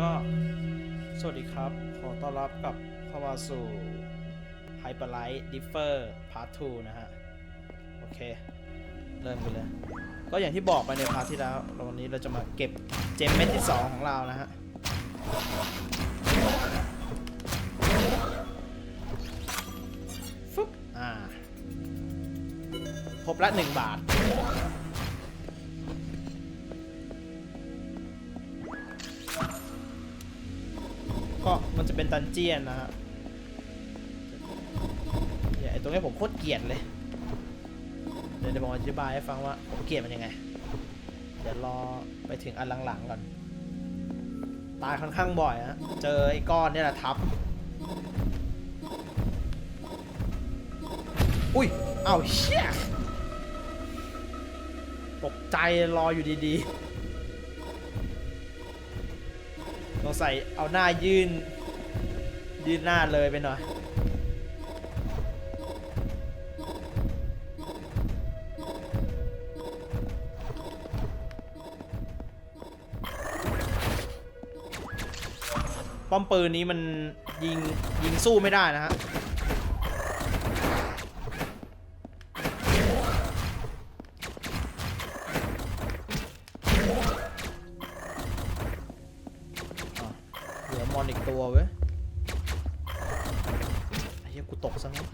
ก็สวัสดีครับ ขอต้อนรับกับเข้ามาสู่ Hyperlight Differ Part 2 นะฮะ โอเค เริ่มกันเลย ก็อย่างที่บอกไปในพาร์ทที่แล้ว วันนี้เราจะมาเก็บเจมเม็ดที่ 2 ของเรานะฮะฟึบอ่าครบละ 1 บาท ก็มันจะเป็นดันเจียนนะฮะเนี่ยไอตรงนี้ผมโคตรเกลียดเลย เดี๋ยวจะบอกอธิบายให้ฟังว่าผมเกลียดมันยังไง เดี๋ยวรอไปถึงอันหลังๆก่อน ตายค่อนข้างบ่อยฮะ เจอไอ้ก้อนเนี่ยแหละทับ อุ้ยเอ้าเชี่ยตกใจรออยู่ดีๆ ต้องใส่เอาหน้ายื่น ยื่นหน้าเลยไปหน่อย ป้อมปืนนี้มันยิงยิงสู้ไม่ได้นะฮะ อีกตัวเว้ยไอ้เหี้ยกูตกซะงั้น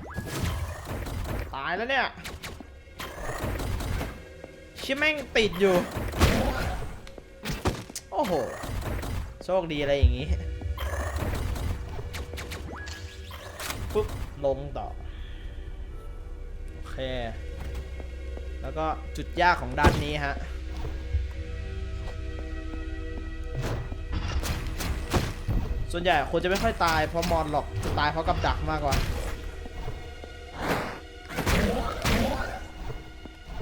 ตายแล้วเนี่ยชี่ยแม่งติดอยู่ โอ้โห โชคดีอะไรอย่างงี้ปุ๊บ ลงต่อ โอเค แล้วก็จุดยากของด้านนี้ฮะ ส่วนใหญ่คนจะไม่ค่อยตายเพราะมอนหรอกตายเพราะกับดักมากกว่า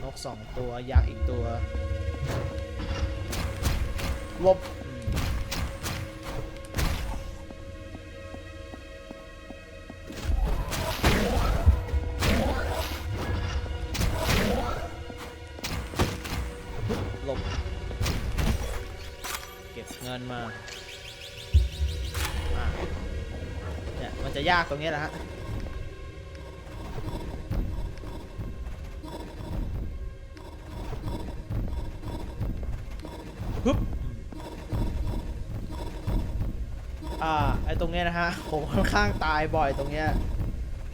นกสองตัวยักษ์อีกตัวลบหลบ เก็บเงินมา มันจะยากตรงนี้แหละฮะฮึบอ่าไอตรงเนี้ยนะฮะผมค่อนข้างตายบ่อยตรงเนี้ย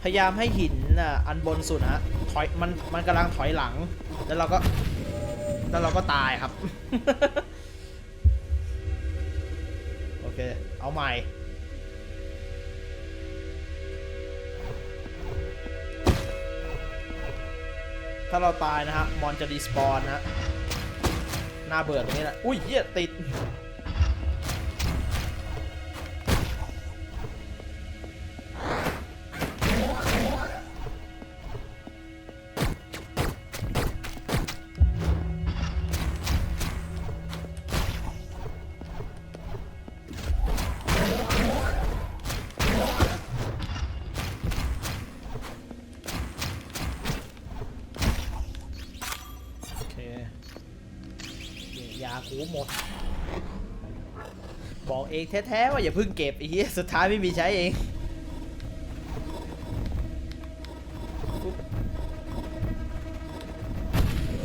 พยายามให้หินอะอันบนสุดฮะถอยมันมันกำลังถอยหลัง แล้วเราก็ แล้วเราก็ตายครับ โอเค เอาใหม่ ถ้าเราตายนะฮะมอนจะรีสปอนนะฮะน่าเบื่อตรงนี้แหละอุ้ยเหี้ยติดูหมด บอกเองแท้ๆว่าอย่าเพิ่งเก็บไอ้เหี้ยสุดท้ายไม่มีใช้เอง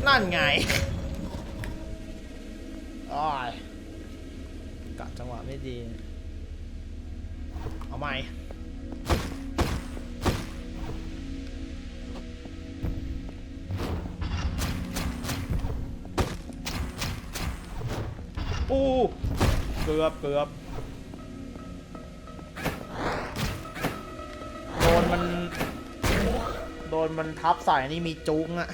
นั่นไงอ้อยกะจังหวะไม่ดี เอาใหม่ อู้เกือบเกือบโดนมัน โดนมันทับใส่นี่มีจุ้งอะ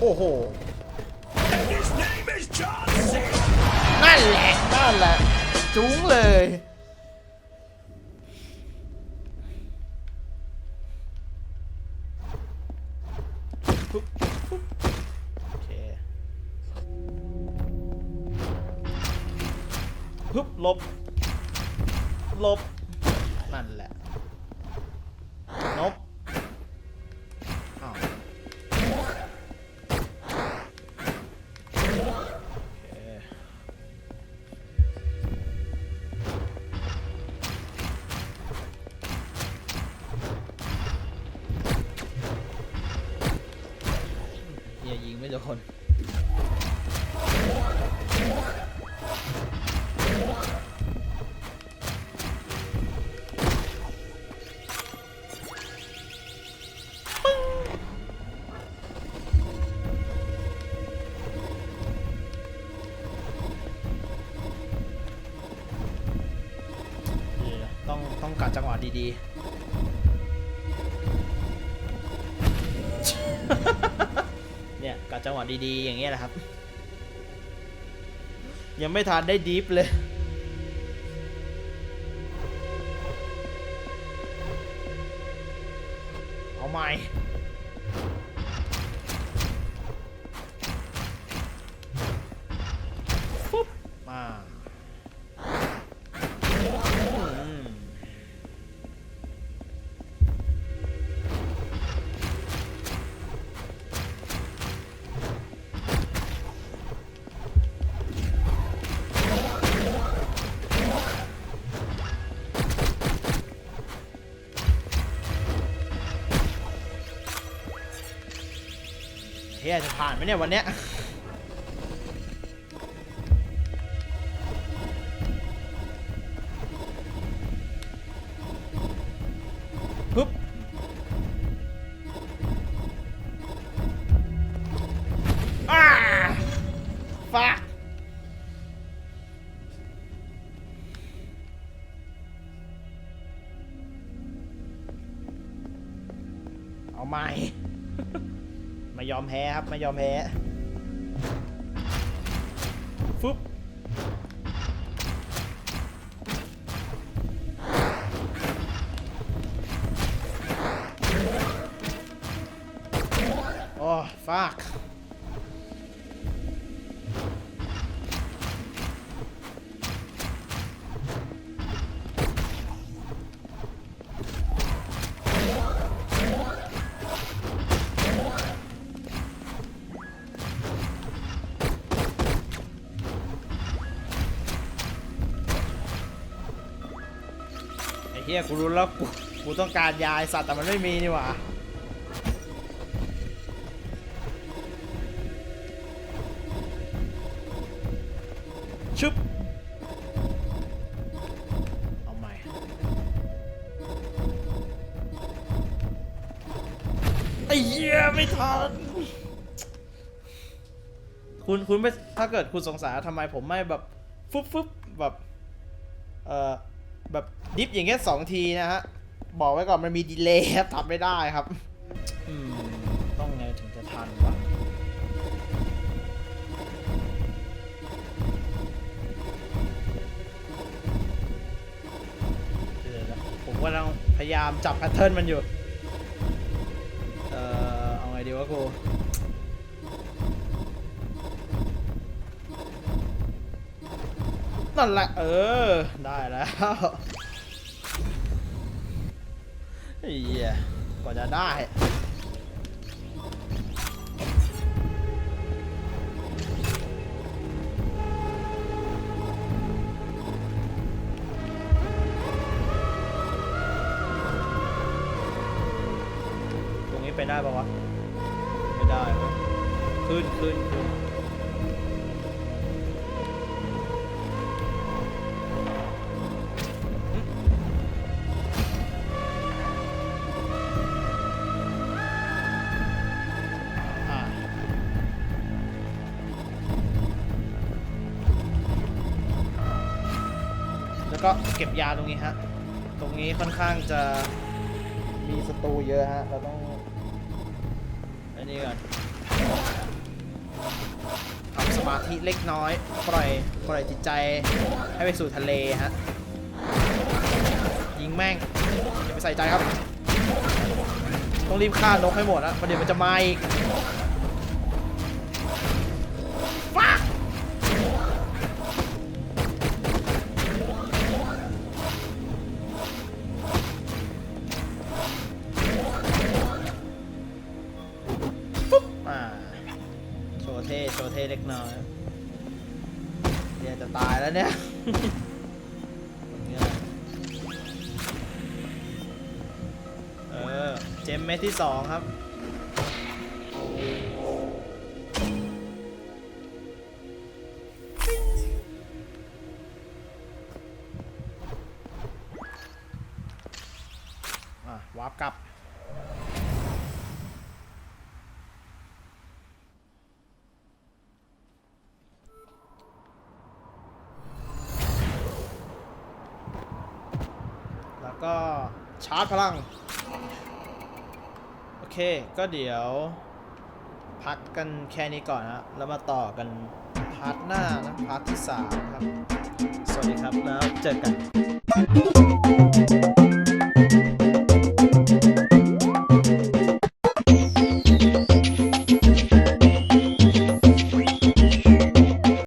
โอ้โห นั่นแหละ นั่นแหละ จุ้งเลย ปุ๊บลบ ลบ นั่นแหละ นบอ้าวโอเคเฮียยิงไม่โดน ต้องกัดจังหวะดีๆ เนี่ยกัดจังหวะดีๆ อย่างเงี้ยแหละครับ ยังไม่ทานได้ดีฟเลยเอาใหม่ เฮียจะผ่านไหมเนี่ยวันเนี้ยปึ๊บอ้าฟักเอาใหม่ ไม่ยอมแพ้ครับไม่ยอมแพ้ฟึบโอ้ฟัก หี้ยกูรู้แล้วกูกูต้องการยาไอสัตว์แต่มันไม่มีนี่หว่าชึบเอาใหม่ไอ้เหี้ยไม่ทันคุณคุณไม่ถ้าเกิดคุณสงสัยทำไมผมไม่แบบฟึบฟึบแบบเอ่อ แบบดิฟอย่างเงี้ยสองทีนะฮะ บอกไว้ก่อนมันมีดีเลย์ครับทำไม่ได้ครับต้องไงถึงจะทันวะเดี๋ยวนะผมกำลังพยายามจับแพทเทิร์นมันอยู่ เอ่อ เอาไงดีวะกู นั่นแหละ เออ ได้แล้วเหี้ยกว่าจะได้ ตรงนี้ไปได้ปะวะ ไม่ได้เว้ยขึ้นขึ้นขึ้น แล้วก็เก็บยาตรงนี้ฮะ ตรงนี้ค่อนข้างจะมีศัตรูเยอะฮะ เราต้องอันนี้ก่อนทำสมาธิเล็กน้อย ปล่อย ปล่อยจิตใจให้ไปสู่ทะเลฮะ ยิงแม่งอย่าไปใส่ใจครับ ต้องรีบฆ่านกให้หมดนะประเดี๋ยวมันจะมาอีก ฟัก ได้เทเล็กน้อยเนี่ยจะตายแล้วเนี่ยเออเจมเม็ดที่สองครับอะวาร์ปกลับ แล้วก็ ชาร์จพลัง โอเค ก็เดี๋ยว พักกันแค่นี้ก่อนนะแล้วมาต่อกันพาร์ทหน้านะพาร์ทที่ 3 ครับ สวัสดีครับแล้วเจอกัน